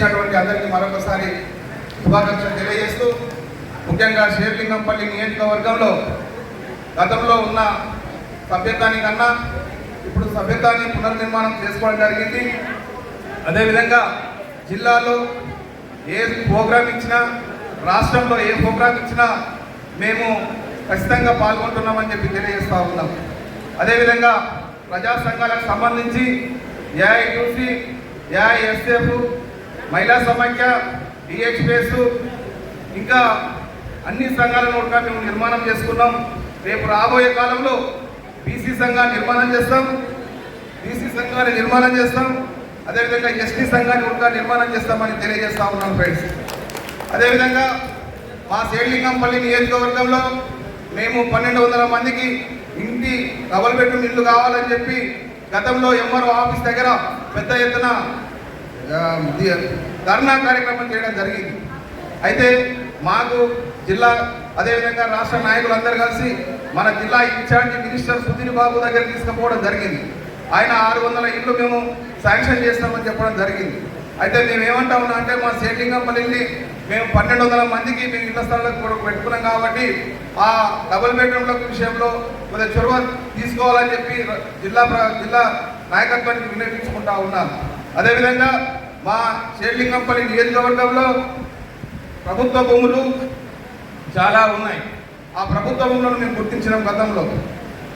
విచ్చేసినటువంటి అందరికీ మరొకసారి శుభాకాంక్షలు తెలియజేస్తూ ముఖ్యంగా షేర్లింగంపల్లి నియోజకవర్గంలో గతంలో ఉన్న సభ్యత్వాన్ని కన్నా ఇప్పుడు సభ్యత్వాన్ని పునర్నిర్మాణం చేసుకోవడం జరిగింది. అదేవిధంగా జిల్లాలో ఏ ప్రోగ్రాం ఇచ్చినా రాష్ట్రంలో ఏ ప్రోగ్రాం ఇచ్చినా మేము ఖచ్చితంగా పాల్గొంటున్నామని చెప్పి తెలియజేస్తూ ఉన్నాం. అదేవిధంగా ప్రజా సంఘాలకు సంబంధించి ఏఐటీసీ ఏఐఎస్ఎఫ్ మహిళా సమాఖ్య డిహెచ్పిఎస్ ఇంకా అన్ని సంఘాలను కూడా మేము నిర్మాణం చేసుకున్నాం. రేపు రాబోయే కాలంలో బీసీ సంఘాన్ని నిర్మాణం చేస్తాం. బీసీ సంఘాన్ని నిర్మాణం చేస్తాం. అదేవిధంగా ఎస్టీ సంఘాన్ని కూడా నిర్మాణం చేస్తామని తెలియజేస్తా ఉన్నాం ఫ్రెండ్స్ అదేవిధంగా మా సేడ్లింగంపల్లి నియోజకవర్గంలో మేము పన్నెండు వందల మందికి ఇంటి డబల్ బెడ్రూమ్ ఇల్లు కావాలని చెప్పి గతంలో ఎంఆర్ఓ ఆఫీస్ దగ్గర పెద్ద ఎత్తున ధర్నా కార్యక్రమం చేయడం జరిగింది. అయితే మాకు జిల్లా అదేవిధంగా రాష్ట్ర నాయకులందరూ కలిసి మన జిల్లా ఇన్ఛార్జి మినిస్టర్ సుధీర్ బాబు దగ్గర తీసుకుపోవడం జరిగింది. ఆయన ఆరు వందల ఇళ్ళు మేము శాంక్షన్ చేస్తామని చెప్పడం జరిగింది. అయితే మేము ఏమంటా ఉన్నా అంటే మా సేటింగంపల్లిని మేము పన్నెండు వందల మందికి మేము ఇళ్ళ స్థలాలకు కూడా పెట్టుకున్నాం కాబట్టి ఆ డబుల్ బెడ్రూమ్ల విషయంలో కొద్దిగా చొరవ తీసుకోవాలని చెప్పి జిల్లా జిల్లా నాయకత్వానికి వినియోగించుకుంటా ఉన్నాను అదేవిధంగా మా షేర్లింగంపల్లి నియోజకవర్గంలో ప్రభుత్వ భూములు చాలా ఉన్నాయి. ఆ ప్రభుత్వ భూములను మేము గుర్తించినాం గతంలో.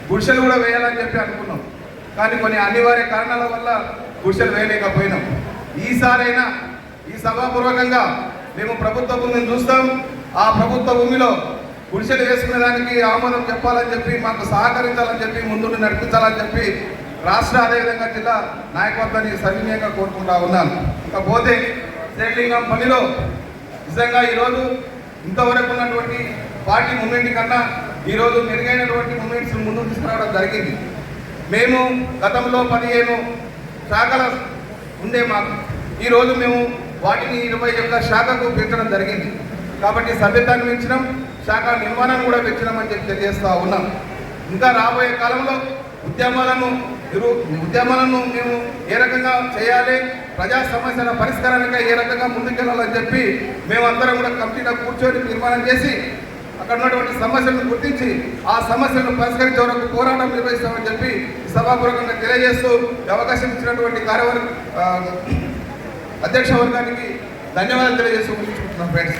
గుడిసెలు కూడా వేయాలని చెప్పి అనుకున్నాం. కానీ కొన్ని అనివార్య కారణాల వల్ల గుడిసెలు వేయలేకపోయినాం. ఈసారైనా ఈ సభాపూర్వకంగా మేము ప్రభుత్వ భూమిని చూస్తాం. ఆ ప్రభుత్వ భూమిలో గుడిసెలు వేసుకునే దానికి ఆమోదం చెప్పాలని చెప్పి మాకు సహకరించాలని చెప్పి ముందు నడిపించాలని చెప్పి రాష్ట్ర అదేవిధంగా జిల్లా నాయకత్వాన్ని సవినీయంగా కోరుకుంటా ఉన్నాను. ఇకపోతే శ్రీలింగం పనిలో నిజంగా ఈరోజు ఇంతవరకు ఉన్నటువంటి పార్టీ మూమెంట్ కన్నా ఈరోజు మెరుగైనటువంటి మూమెంట్స్ ముందుకు తీసుకురావడం జరిగింది. మేము గతంలో పదిహేను శాఖల ఉండే మాకు ఈరోజు మేము వాటిని ఇరవై ఒక్క శాఖకు పెంచడం జరిగింది. కాబట్టి సభ్యతాన్ని పెంచినాం శాఖ నిర్మాణం కూడా పెంచినామని చెప్పి తెలియజేస్తా ఉన్నాం. ఇంకా రాబోయే కాలంలో ఉద్యమాలను ఇరు ఉద్యమాలను మేము ఏ రకంగా చేయాలి? ప్రజా సమస్యల పరిష్కారానికి ఏ రకంగా ముందుకెళ్ళాలని చెప్పి మేమందరం కూడా కమిటీలో కూర్చొని తీర్మానం చేసి అక్కడ ఉన్నటువంటి సమస్యలను గుర్తించి ఆ సమస్యలను పరిష్కరించే వరకు పోరాటం నిర్వహిస్తామని చెప్పి సభాపూర్వకంగా తెలియజేస్తూ అవకాశం ఇచ్చినటువంటి కార్యవర్గ అధ్యక్ష వర్గానికి ధన్యవాదాలు తెలియజేస్తూ ఫ్రెండ్స్.